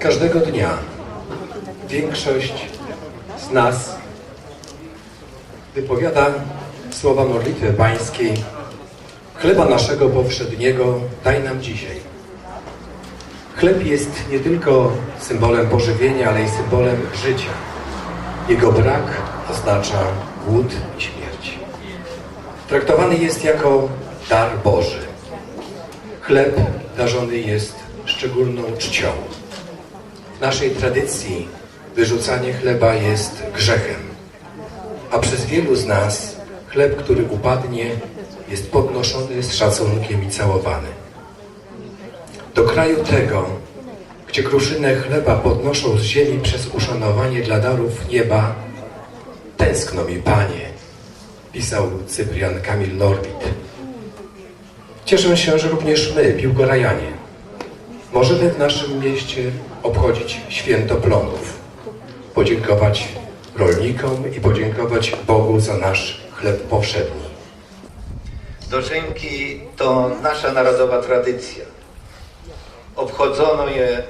Każdego dnia większość z nas wypowiada słowa modlitwy pańskiej Chleba naszego powszedniego daj nam dzisiaj. Chleb jest nie tylko symbolem pożywienia, ale i symbolem życia. Jego brak oznacza głód i śmierć. Traktowany jest jako dar Boży. Chleb darzony jest szczególną czcią. W naszej tradycji wyrzucanie chleba jest grzechem, a przez wielu z nas chleb, który upadnie, jest podnoszony z szacunkiem i całowany. Do kraju tego, gdzie kruszynę chleba podnoszą z ziemi przez uszanowanie dla darów nieba, tęskno mi, Panie, pisał Cyprian Kamil Norwid. Cieszę się, że również my, Piłgorajanie, możemy w naszym mieście obchodzić święto plonów, podziękować rolnikom i podziękować Bogu za nasz chleb powszedni. Dożynki to nasza narodowa tradycja. Obchodzono je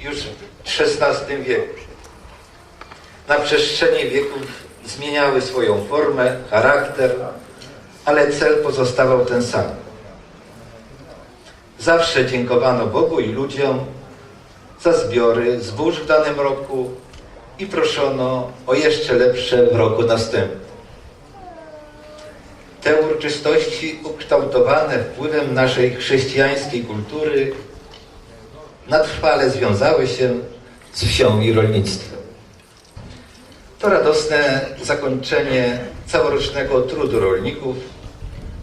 już w XVI wieku. Na przestrzeni wieków zmieniały swoją formę, charakter, ale cel pozostawał ten sam. Zawsze dziękowano Bogu i ludziom za zbiory zbóż w danym roku i proszono o jeszcze lepsze w roku następnym. Te uroczystości ukształtowane wpływem naszej chrześcijańskiej kultury natrwale związały się z wsią i rolnictwem. To radosne zakończenie całorocznego trudu rolników,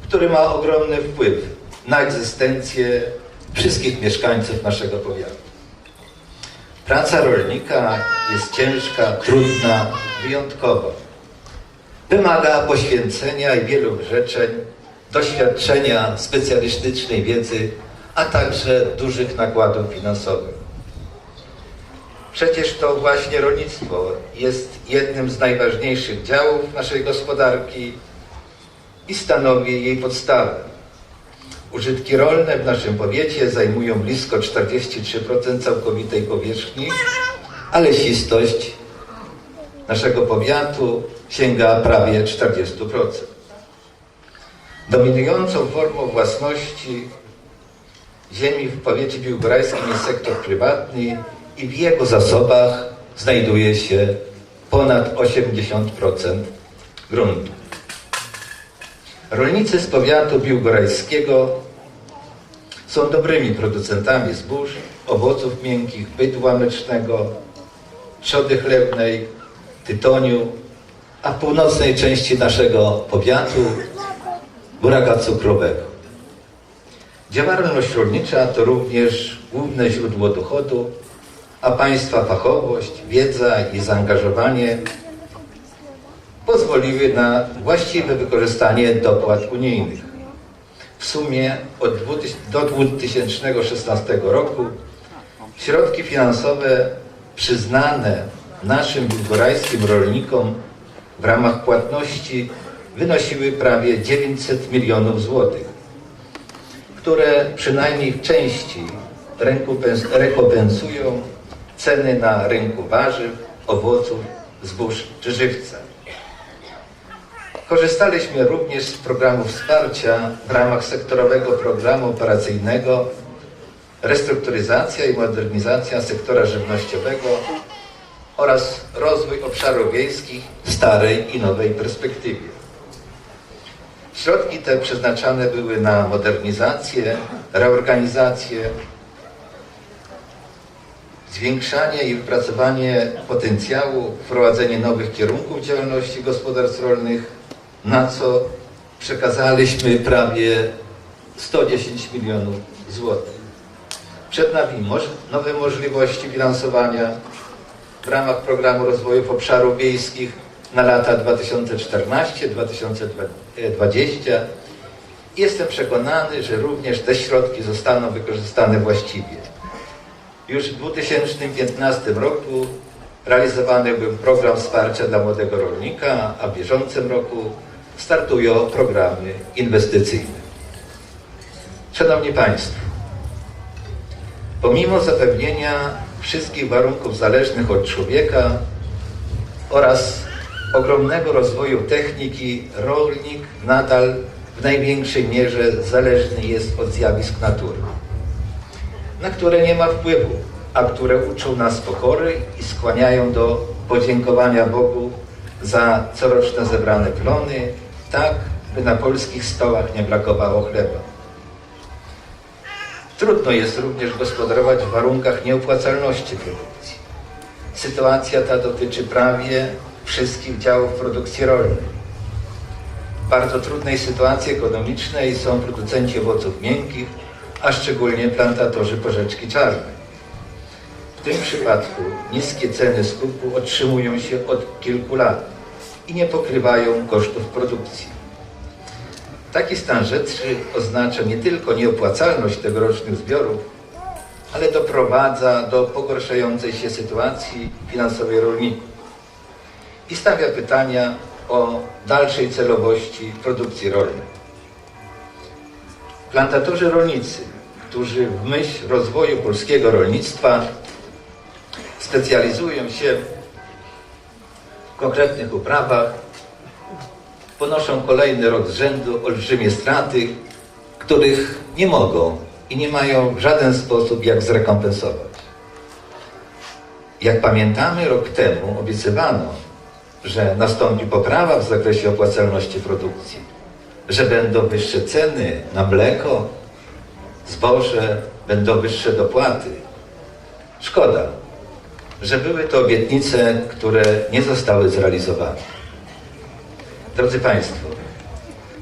który ma ogromny wpływ na egzystencję wszystkich mieszkańców naszego powiatu. Praca rolnika jest ciężka, trudna, wyjątkowa. Wymaga poświęcenia i wielu wyrzeczeń, doświadczenia, specjalistycznej wiedzy, a także dużych nakładów finansowych. Przecież to właśnie rolnictwo jest jednym z najważniejszych działów naszej gospodarki i stanowi jej podstawę. Użytki rolne w naszym powiecie zajmują blisko 43% całkowitej powierzchni, a lesistość naszego powiatu sięga prawie 40%. Dominującą formą własności ziemi w powiecie biłgorajskim jest sektor prywatny i w jego zasobach znajduje się ponad 80% gruntu. Rolnicy z powiatu biłgorajskiego są dobrymi producentami zbóż, owoców miękkich, bydła mlecznego, trzody chlebnej, tytoniu, a w północnej części naszego powiatu buraka cukrowego. Działalność rolnicza to również główne źródło dochodu, a państwa fachowość, wiedza i zaangażowanie pozwoliły na właściwe wykorzystanie dopłat unijnych. W sumie od 2000 do 2016 roku środki finansowe przyznane naszym biłgorajskim rolnikom w ramach płatności wynosiły prawie 900 milionów złotych, które przynajmniej w części rekompensują ceny na rynku warzyw, owoców, zbóż czy żywca. Korzystaliśmy również z programu wsparcia w ramach sektorowego programu operacyjnego Restrukturyzacja i modernizacja sektora żywnościowego oraz rozwój obszarów wiejskich w starej i nowej perspektywie. Środki te przeznaczane były na modernizację, reorganizację, zwiększanie i wypracowanie potencjału, wprowadzenie nowych kierunków działalności gospodarstw rolnych, na co przekazaliśmy prawie 110 milionów złotych. Przed nami nowe możliwości finansowania w ramach Programu Rozwoju Obszarów Wiejskich na lata 2014-2020. Jestem przekonany, że również te środki zostaną wykorzystane właściwie. Już w 2015 roku realizowany był program wsparcia dla młodego rolnika, a w bieżącym roku startują programy inwestycyjne. Szanowni Państwo, pomimo zapewnienia wszystkich warunków zależnych od człowieka oraz ogromnego rozwoju techniki, rolnik nadal w największej mierze zależny jest od zjawisk natury, na które nie ma wpływu, a które uczą nas pokory i skłaniają do podziękowania Bogu za coroczne zebrane plony, tak by na polskich stołach nie brakowało chleba. Trudno jest również gospodarować w warunkach nieopłacalności produkcji. Sytuacja ta dotyczy prawie wszystkich działów produkcji rolnej. W bardzo trudnej sytuacji ekonomicznej są producenci owoców miękkich, a szczególnie plantatorzy porzeczki czarnej. W tym przypadku niskie ceny skupu otrzymują się od kilku lat i nie pokrywają kosztów produkcji. Taki stan rzeczy oznacza nie tylko nieopłacalność tegorocznych zbiorów, ale doprowadza do pogarszającej się sytuacji finansowej rolników i stawia pytania o dalszej celowości produkcji rolnej. Plantatorzy rolnicy, którzy w myśl rozwoju polskiego rolnictwa specjalizują się konkretnych uprawach, ponoszą kolejny rok z rzędu olbrzymie straty, których nie mogą i nie mają w żaden sposób jak zrekompensować. Jak pamiętamy, rok temu obiecywano, że nastąpi poprawa w zakresie opłacalności produkcji, że będą wyższe ceny na mleko, zboże, będą wyższe dopłaty. Szkoda, że były to obietnice, które nie zostały zrealizowane. Drodzy Państwo,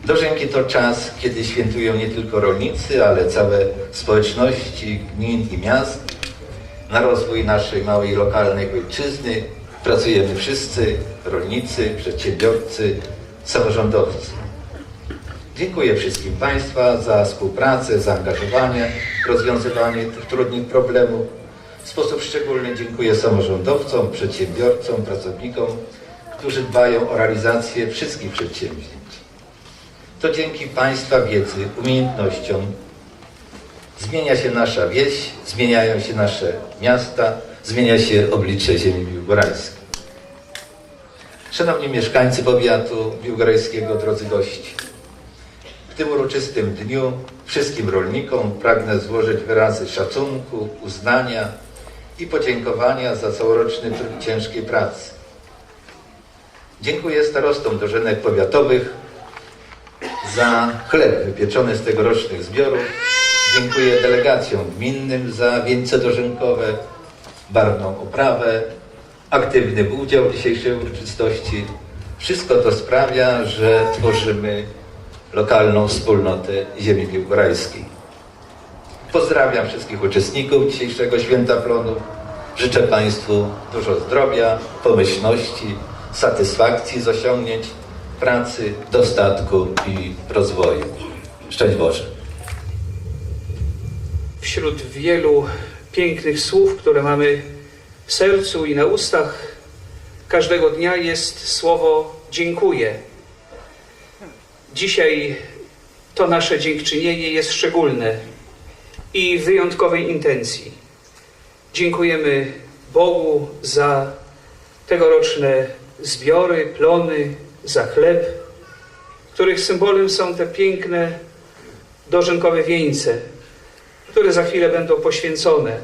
dożynki to czas, kiedy świętują nie tylko rolnicy, ale całe społeczności gmin i miast. Na rozwój naszej małej lokalnej ojczyzny pracujemy wszyscy, rolnicy, przedsiębiorcy, samorządowcy. Dziękuję wszystkim Państwa za współpracę, zaangażowanie rozwiązywanie tych trudnych problemów. W sposób szczególny dziękuję samorządowcom, przedsiębiorcom, pracownikom, którzy dbają o realizację wszystkich przedsięwzięć. To dzięki Państwa wiedzy, umiejętnościom zmienia się nasza wieś, zmieniają się nasze miasta, zmienia się oblicze ziemi biłgorajskiej. Szanowni mieszkańcy powiatu biłgorajskiego, drodzy gości, w tym uroczystym dniu wszystkim rolnikom pragnę złożyć wyrazy szacunku, uznania i podziękowania za całoroczny trud ciężkiej pracy. Dziękuję starostom dożynek powiatowych za chleb wypieczony z tegorocznych zbiorów. Dziękuję delegacjom gminnym za wieńce dożynkowe, barwną oprawę, aktywny udział w dzisiejszej uroczystości. Wszystko to sprawia, że tworzymy lokalną wspólnotę ziemi biłgorajskiej. Pozdrawiam wszystkich uczestników dzisiejszego Święta Plonów. Życzę Państwu dużo zdrowia, pomyślności, satysfakcji z osiągnięć pracy, dostatku i rozwoju. Szczęść Boże. Wśród wielu pięknych słów, które mamy w sercu i na ustach, każdego dnia jest słowo dziękuję. Dzisiaj to nasze dziękczynienie jest szczególne i wyjątkowej intencji. Dziękujemy Bogu za tegoroczne zbiory, plony, za chleb, których symbolem są te piękne dożynkowe wieńce, które za chwilę będą poświęcone.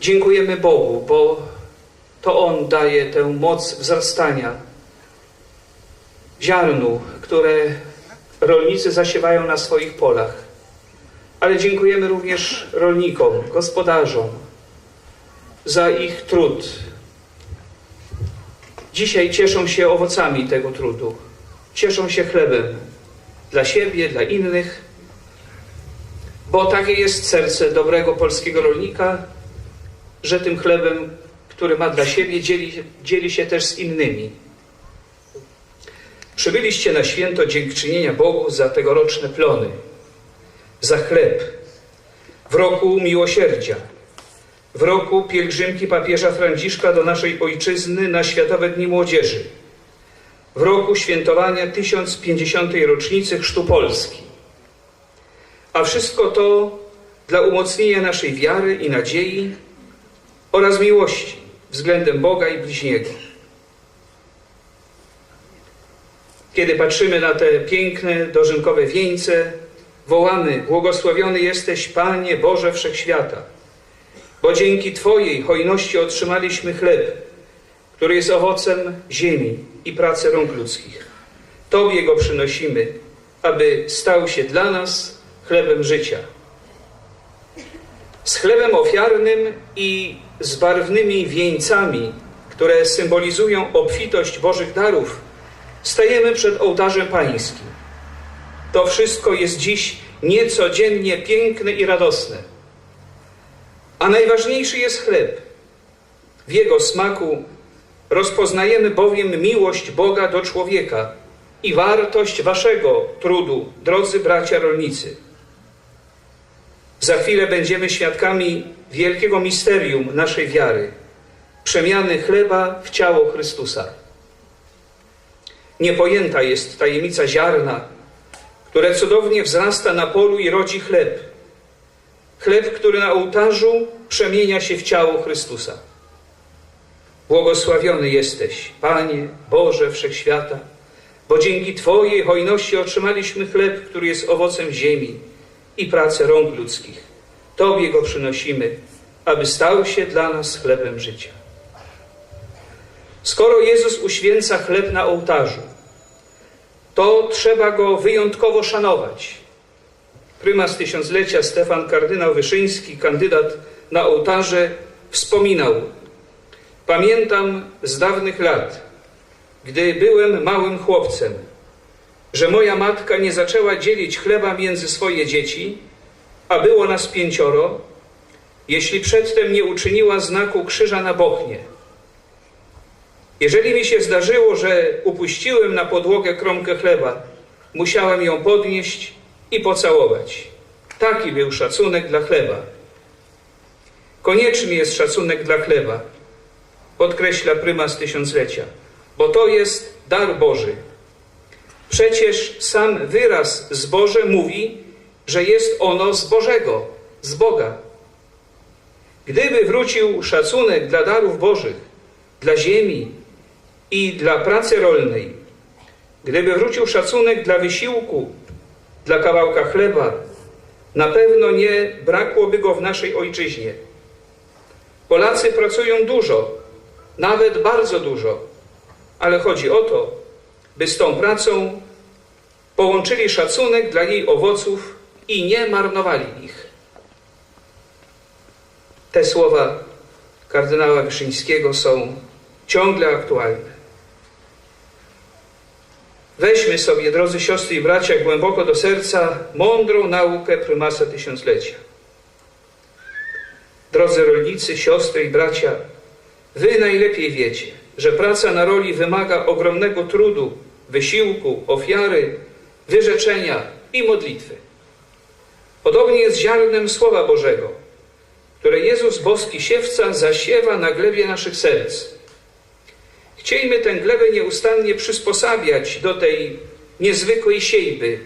Dziękujemy Bogu, bo to On daje tę moc wzrastania ziarnu, które rolnicy zasiewają na swoich polach. Ale dziękujemy również rolnikom, gospodarzom za ich trud. Dzisiaj cieszą się owocami tego trudu. Cieszą się chlebem dla siebie, dla innych, bo takie jest serce dobrego polskiego rolnika, że tym chlebem, który ma dla siebie, dzieli, dzieli się też z innymi. Przybyliście na święto dziękczynienia Bogu za tegoroczne plony, za chleb, w roku miłosierdzia, w roku pielgrzymki papieża Franciszka do naszej ojczyzny na Światowe Dni Młodzieży, w roku świętowania 1050. rocznicy Chrztu Polski. A wszystko to dla umocnienia naszej wiary i nadziei oraz miłości względem Boga i bliźniego. Kiedy patrzymy na te piękne, dożynkowe wieńce, wołamy: Błogosławiony jesteś, Panie Boże Wszechświata, bo dzięki Twojej hojności otrzymaliśmy chleb, który jest owocem ziemi i pracy rąk ludzkich. Tobie go przynosimy, aby stał się dla nas chlebem życia. Z chlebem ofiarnym i z barwnymi wieńcami, które symbolizują obfitość Bożych darów, stajemy przed ołtarzem pańskim. To wszystko jest dziś niecodziennie piękne i radosne. A najważniejszy jest chleb. W jego smaku rozpoznajemy bowiem miłość Boga do człowieka i wartość waszego trudu, drodzy bracia rolnicy. Za chwilę będziemy świadkami wielkiego misterium naszej wiary przemiany chleba w ciało Chrystusa. Niepojęta jest tajemnica ziarna, które cudownie wzrasta na polu i rodzi chleb. Chleb, który na ołtarzu przemienia się w ciało Chrystusa. Błogosławiony jesteś, Panie Boże Wszechświata, bo dzięki Twojej hojności otrzymaliśmy chleb, który jest owocem ziemi i pracy rąk ludzkich. Tobie go przynosimy, aby stał się dla nas chlebem życia. Skoro Jezus uświęca chleb na ołtarzu, to trzeba go wyjątkowo szanować. Prymas tysiąclecia Stefan kardynał Wyszyński, kandydat na ołtarze, wspominał: Pamiętam z dawnych lat, gdy byłem małym chłopcem, że moja matka nie zaczęła dzielić chleba między swoje dzieci, a było nas pięcioro, jeśli przedtem nie uczyniła znaku krzyża na bochnie. Jeżeli mi się zdarzyło, że upuściłem na podłogę kromkę chleba, musiałem ją podnieść i pocałować. Taki był szacunek dla chleba. Konieczny jest szacunek dla chleba, podkreśla prymas tysiąclecia, bo to jest dar Boży. Przecież sam wyraz zboże mówi, że jest ono z Bożego, z Boga. Gdyby wrócił szacunek dla darów Bożych, dla ziemi i dla pracy rolnej, gdyby wrócił szacunek dla wysiłku, dla kawałka chleba, na pewno nie brakłoby go w naszej ojczyźnie. Polacy pracują dużo, nawet bardzo dużo, ale chodzi o to, by z tą pracą połączyli szacunek dla jej owoców i nie marnowali ich. Te słowa kardynała Wyszyńskiego są ciągle aktualne. Weźmy sobie, drodzy siostry i bracia, głęboko do serca mądrą naukę prymasa tysiąclecia. Drodzy rolnicy, siostry i bracia, wy najlepiej wiecie, że praca na roli wymaga ogromnego trudu, wysiłku, ofiary, wyrzeczenia i modlitwy. Podobnie jest ziarnem Słowa Bożego, które Jezus, boski siewca, zasiewa na glebie naszych serc. Chciejmy tę glebę nieustannie przysposabiać do tej niezwykłej siejby.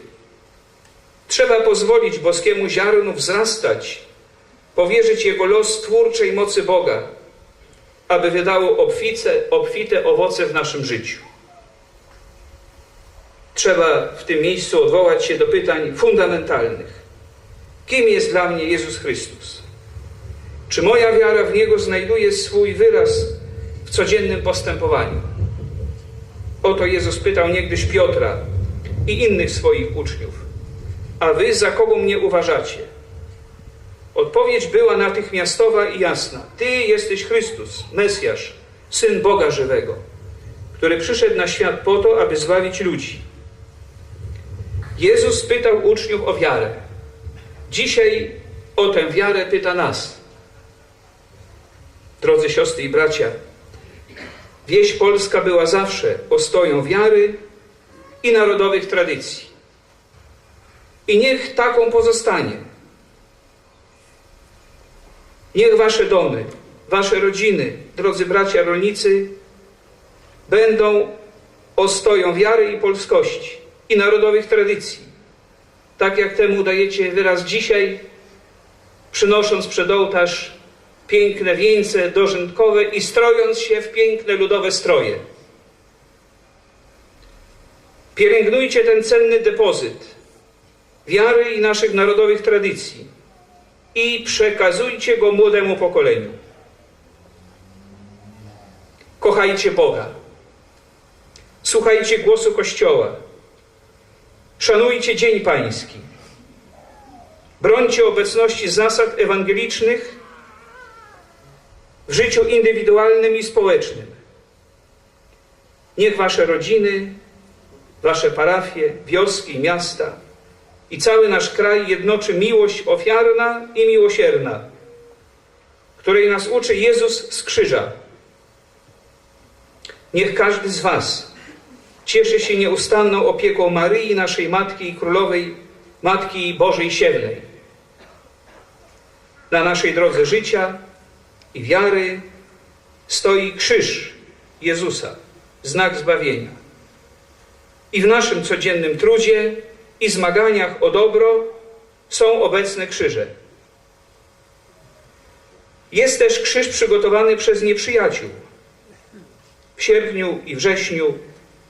Trzeba pozwolić boskiemu ziarnu wzrastać, powierzyć jego los twórczej mocy Boga, aby wydało obfice, obfite owoce w naszym życiu. Trzeba w tym miejscu odwołać się do pytań fundamentalnych. Kim jest dla mnie Jezus Chrystus? Czy moja wiara w Niego znajduje swój wyraz codziennym postępowaniu? Oto Jezus pytał niegdyś Piotra i innych swoich uczniów: A wy za kogo mnie uważacie? Odpowiedź była natychmiastowa i jasna: Ty jesteś Chrystus, Mesjasz, syn Boga żywego, który przyszedł na świat po to, aby zbawić ludzi. Jezus pytał uczniów o wiarę. Dzisiaj o tę wiarę pyta nas. Drodzy siostry i bracia, wieś polska była zawsze ostoją wiary i narodowych tradycji. I niech taką pozostanie. Niech wasze domy, wasze rodziny, drodzy bracia rolnicy, będą ostoją wiary i polskości i narodowych tradycji. Tak jak temu dajecie wyraz dzisiaj przynosząc przed ołtarz piękne wieńce dożynkowe i strojąc się w piękne ludowe stroje. Pielęgnujcie ten cenny depozyt wiary i naszych narodowych tradycji i przekazujcie go młodemu pokoleniu. Kochajcie Boga. Słuchajcie głosu Kościoła. Szanujcie Dzień Pański. Brońcie obecności zasad ewangelicznych w życiu indywidualnym i społecznym. Niech wasze rodziny, wasze parafie, wioski, miasta i cały nasz kraj jednoczy miłość ofiarna i miłosierna, której nas uczy Jezus z krzyża. Niech każdy z Was cieszy się nieustanną opieką Maryi, naszej Matki i Królowej, Matki Bożej Siewnej. Na naszej drodze życia i wiary stoi krzyż Jezusa, znak zbawienia. I w naszym codziennym trudzie i zmaganiach o dobro są obecne krzyże. Jest też krzyż przygotowany przez nieprzyjaciół. W sierpniu i wrześniu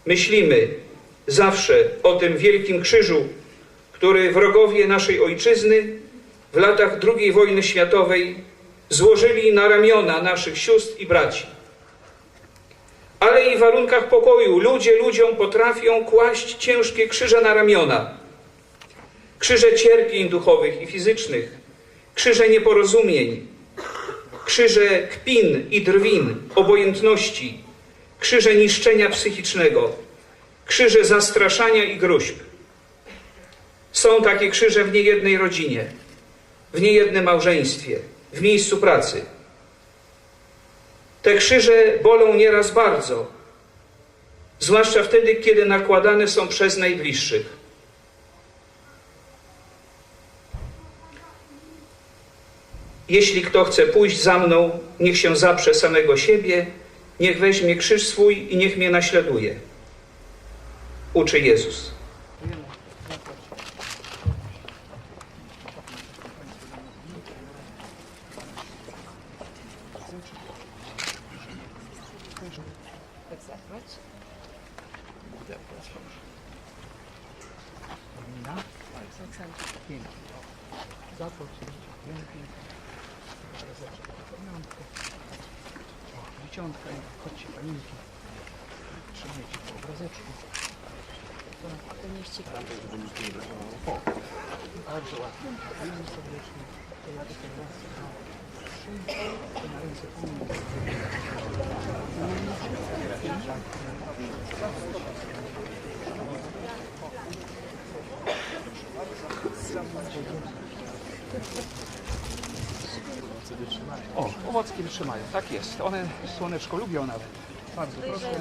myślimy zawsze o tym wielkim krzyżu, który wrogowie naszej ojczyzny w latach II wojny światowej złożyli na ramiona naszych sióstr i braci. Ale i w warunkach pokoju ludzie ludziom potrafią kłaść ciężkie krzyże na ramiona. Krzyże cierpień duchowych i fizycznych, krzyże nieporozumień, krzyże kpin i drwin, obojętności, krzyże niszczenia psychicznego, krzyże zastraszania i gruźb. Są takie krzyże w niejednej rodzinie, w niejednym małżeństwie, w miejscu pracy. Te krzyże bolą nieraz bardzo, zwłaszcza wtedy, kiedy nakładane są przez najbliższych. Jeśli kto chce pójść za mną, niech się zaprze samego siebie, niech weźmie krzyż swój i niech mnie naśladuje. Uczy Jezus. Chodźcie paninki. Trzymajcie po obrazeczku. To niech ci Bardzo ładnie. Dziękuję serdecznie. To ja tutaj raz, trzy. To na ręce paninki. O, owocki wytrzymają. Tak jest. One słoneczko lubią nawet. Bardzo proszę.